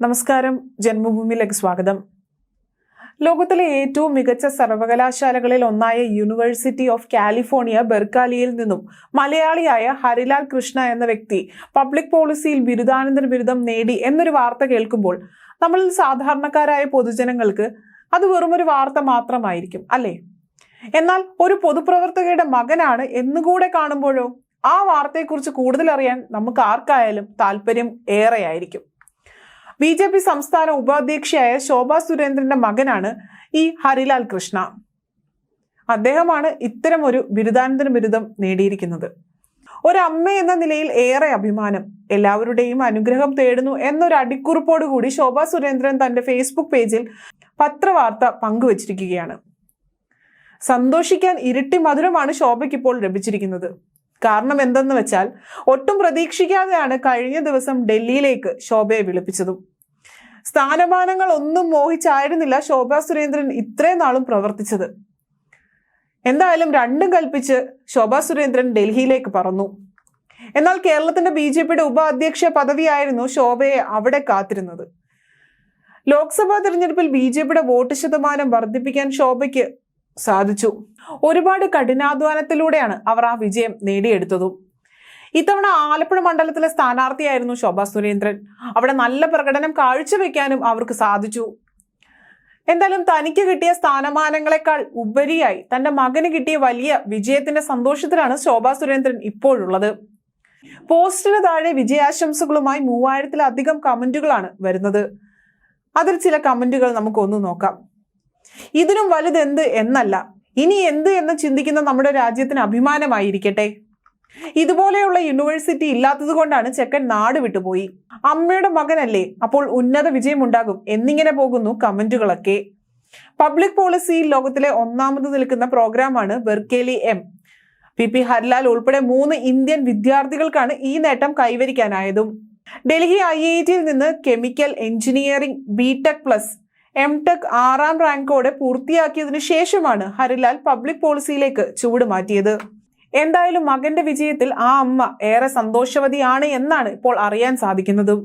നമസ്കാരം. ജന്മഭൂമിയിലേക്ക് സ്വാഗതം. ലോകത്തിലെ ഏറ്റവും മികച്ച സർവകലാശാലകളിൽ ഒന്നായ യൂണിവേഴ്സിറ്റി ഓഫ് കാലിഫോർണിയ ബെർക്കാലിയിൽ നിന്നും മലയാളിയായ ഹരിലാൽ കൃഷ്ണ എന്ന വ്യക്തി പബ്ലിക് പോളിസിയിൽ ബിരുദാനന്തര ബിരുദം നേടി എന്നൊരു വാർത്ത കേൾക്കുമ്പോൾ നമ്മൾ സാധാരണക്കാരായ പൊതുജനങ്ങൾക്ക് അത് വെറുമൊരു വാർത്ത മാത്രമായിരിക്കും അല്ലേ? എന്നാൽ ഒരു പൊതുപ്രവർത്തകയുടെ മകനാണ് എന്നുകൂടെ കാണുമ്പോഴോ ആ വാർത്തയെക്കുറിച്ച് കൂടുതൽ അറിയാൻ നമുക്ക് ആർക്കായാലും താല്പര്യം ഏറെയായിരിക്കും. ബി ജെ പി സംസ്ഥാന ഉപാധ്യക്ഷയായ ശോഭാ സുരേന്ദ്രന്റെ മകനാണ് ഈ ഹരിലാൽ കൃഷ്ണ. അദ്ദേഹമാണ് ഇത്തരം ഒരു ബിരുദാനന്തര ബിരുദം നേടിയിരിക്കുന്നത്. ഒരമ്മ എന്ന നിലയിൽ ഏറെ അഭിമാനം എല്ലാവരുടെയും അനുഗ്രഹം തേടുന്നു എന്നൊരു അടിക്കുറിപ്പോടുകൂടി ശോഭാ സുരേന്ദ്രൻ തന്റെ ഫേസ്ബുക്ക് പേജിൽ പത്രവാർത്ത പങ്കുവച്ചിരിക്കുകയാണ്. സന്തോഷിക്കാൻ ഇരട്ടി മധുരമാണ് ശോഭയ്ക്ക് ഇപ്പോൾ ലഭിച്ചിരിക്കുന്നത്. കാരണം എന്തെന്ന് വെച്ചാൽ ഒട്ടും പ്രതീക്ഷിക്കാതെയാണ് കഴിഞ്ഞ ദിവസം ഡൽഹിയിലേക്ക് ശോഭയെ വിളിപ്പിച്ചതും. സ്ഥാനമാനങ്ങൾ ഒന്നും മോഹിച്ചായിരുന്നില്ല ശോഭ സുരേന്ദ്രൻ ഇത്രയും നാളും പ്രവർത്തിച്ചത്. എന്തായാലും രണ്ടും കൽപ്പിച്ച് ശോഭ സുരേന്ദ്രൻ ഡൽഹിയിലേക്ക് പറന്നു. എന്നാൽ കേരളത്തിന്റെ ബി ജെ പിയുടെ ഉപാധ്യക്ഷ പദവിയായിരുന്നു ശോഭയെ അവിടെ കാത്തിരുന്നത്. ലോക്സഭാ തിരഞ്ഞെടുപ്പിൽ ബി ജെ പിയുടെ വോട്ട് ശതമാനം വർദ്ധിപ്പിക്കാൻ ശോഭയ്ക്ക് സാധിച്ചു. ഒരുപാട് കഠിനാധ്വാനത്തിലൂടെയാണ് അവർ ആ വിജയം നേടിയെടുത്തതും. ഇത്തവണ ആലപ്പുഴ മണ്ഡലത്തിലെ സ്ഥാനാർത്ഥിയായിരുന്നു ശോഭാ സുരേന്ദ്രൻ. അവിടെ നല്ല പ്രകടനം കാഴ്ചവെക്കാനും അവർക്ക് സാധിച്ചു. എന്തായാലും തനിക്ക് കിട്ടിയ സ്ഥാനമാനങ്ങളെക്കാൾ ഉപരിയായി തന്റെ മകന് കിട്ടിയ വലിയ വിജയത്തിന്റെ സന്തോഷത്തിലാണ് ശോഭാ സുരേന്ദ്രൻ ഇപ്പോഴുള്ളത്. പോസ്റ്റിന് താഴെ വിജയാശംസകളുമായി മൂവായിരത്തിലധികം കമന്റുകളാണ് വരുന്നത്. അതിൽ ചില കമന്റുകൾ നമുക്കൊന്ന് നോക്കാം. ഇതിനും വലുതെന്ത് എന്നല്ല. ഇനി എന്ത് എന്ന് ചിന്തിക്കുന്ന നമ്മുടെ രാജ്യത്തിന് അഭിമാനമായിരിക്കട്ടെ. ഇതുപോലെയുള്ള യൂണിവേഴ്സിറ്റി ഇല്ലാത്തത് കൊണ്ടാണ് ചെക്കൻ നാട് വിട്ടുപോയി അമ്മയുടെ മകനല്ലേ അപ്പോൾ ഉന്നത വിജയമുണ്ടാകും എന്നിങ്ങനെ പോകുന്നു കമന്റുകളൊക്കെ. പബ്ലിക് പോളിസിയിൽ ലോകത്തിലെ ഒന്നാമത് നിൽക്കുന്ന പ്രോഗ്രാമാണ് Berkeley M P P Harlal ഉൾപ്പെടെ മൂന്ന് ഇന്ത്യൻ വിദ്യാർത്ഥികൾക്കാണ് ഈ നേട്ടം കൈവരിക്കാനായതും. ഡൽഹി ഐ ഐ ടിയിൽ നിന്ന് chemical engineering B tech plus M tech ആറാം റാങ്കോടെ പൂർത്തിയാക്കിയതിനു ശേഷമാണ് ഹരിലാൽ പബ്ലിക് പോളിസിയിലേക്ക് ചുവട് മാറ്റിയത്. എന്തായാലും മകന്റെ വിജയത്തിൽ ആ അമ്മ ഏറെ സന്തോഷവതിയാണ് എന്നാണ് ഇപ്പോൾ അറിയാൻ സാധിക്കുന്നതും.